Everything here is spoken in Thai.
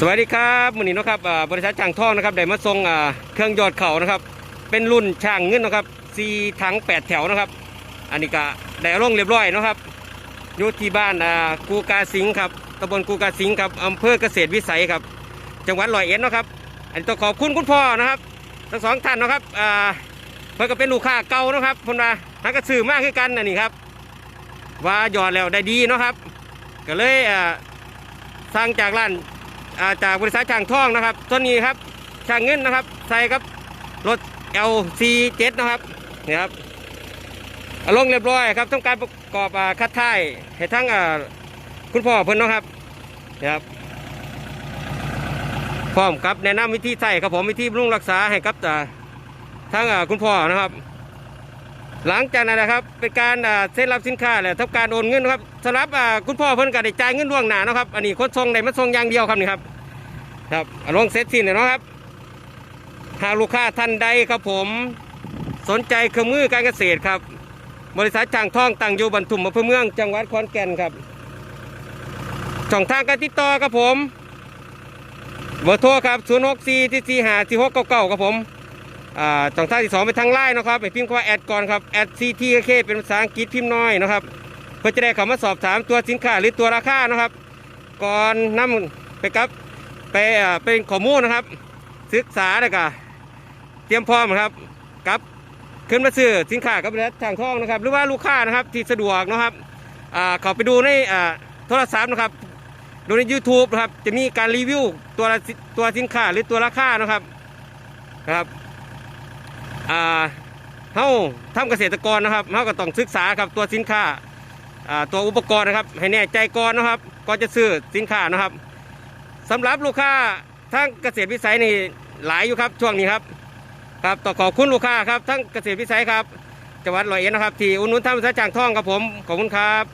สวัสดีครับมือนี้นะครับบริษัทช่างทองนะครับได้มาส่งเครื่องยอดเข่านะครับ เป็นรุ่นช่างเงินนะครับสี่ถังแปดแถวนะครับ อันนี้ก็ได้ลงเรียบร้อยนะครับอยู่ที่บ้านกูกาสิงห์ครับตำบลกูกาสิงห์ครับอำเภอเกษตรวิสัยครับ จังหวัดร้อยเอ็ดนะครับ อันนี้ต้องขอบคุณคุณพ่อนะครับ ทั้งสองท่านนะครับเพื่อก็เป็นลูกค้าเก่านะครับเพนว่าหากระสือมากขึ้นกันอันนี้ครับ ว่าหยอดแล้วได้ดีนะครับ ก็เลยสร้างจากร้านาจากบริษัทช่างท่องนะครับต้นนี้ครับช่างเงินนะครับใส่ครับรถ LC7 นะครับนี่ครับอาลงเรียบร้อยครับต้องการประกอบคัดท้ายให้ทั้งคุณพ่อเพิ่นนะครับนี่ครับพร้อมครับแนะนำวิธีใส่ครับผมวิธีรุ่งรักษาให้กับทั้งคุณพ่อนะครับ หลังจากนั้นนะครับเป็นการเซ็นรับสินค้าและทำการโอนเงินนะครับสำหรับคุณพ่อเพิ่นก็ได้จ่ายเงินล่วงหน้านะครับอันนี้คนส่งได้มาส่งอย่างเดียวครับนี่ครับครับอาลงเซ็ตสิ้นเลยนะครับหากลูกค้าท่านใดครับผมสนใจเครื่องมือการเกษตรครับ บริษัทช่างทองตั้งอยู่บรรทุมอำเภอเมืองจังหวัดขอนแก่นครับช่องทางการติดต่อครับผมเบอร์โทรครับ 0 6 4 4 4 5 4 6 9 9ครับผม อ่าช่องทางที่สองเป็นทางไลน์นะครับไปพิมพ์คำว่าแอดก่อนครับแอดซีทีเคเป็นภาษาอังกฤษพิมพ์น้อยนะครับ เพื่อจะได้เข้ามาสอบถามตัวสินค้าหรือตัวราคานะครับ ก่อนนำไปกับไปเป็นข้อมูลนะครับ ศึกษาแล้วก็เตรียมพร้อมครับกับขึ้นมาซื้อสินค้ากับริษัทางทองนะครับ หรือว่าลูกค้านะครับที่สะดวกนะครับอ่าเขาไปดูในอ่าโทรศัพท์นะครับดูใน YouTube นะครับจะมีการรีวิวตัวตัวสินค้าหรือตัวราคานะครับครับ อ่าเฮาทำเกษตรกรนะครับเฮาก็ต้องศึกษาครับตัวสินค้าอ่าตัวอุปกรณ์นะครับ ให้แน่ใจก่อนนะครับก่อนจะซื้อสินค้านะครับสำหรับลูกค้าทั้งเกษตรวิสัยนี่หลายอยู่ครับช่วงนี้ครับครับต้อขอบคุณลูกค้าครับทั้งเกษตรวิสัยครับจังหวัดร้อยเอ็ดนะครับที่อุดหนุนทำสาจางท่องครับผมขอบคุณครับ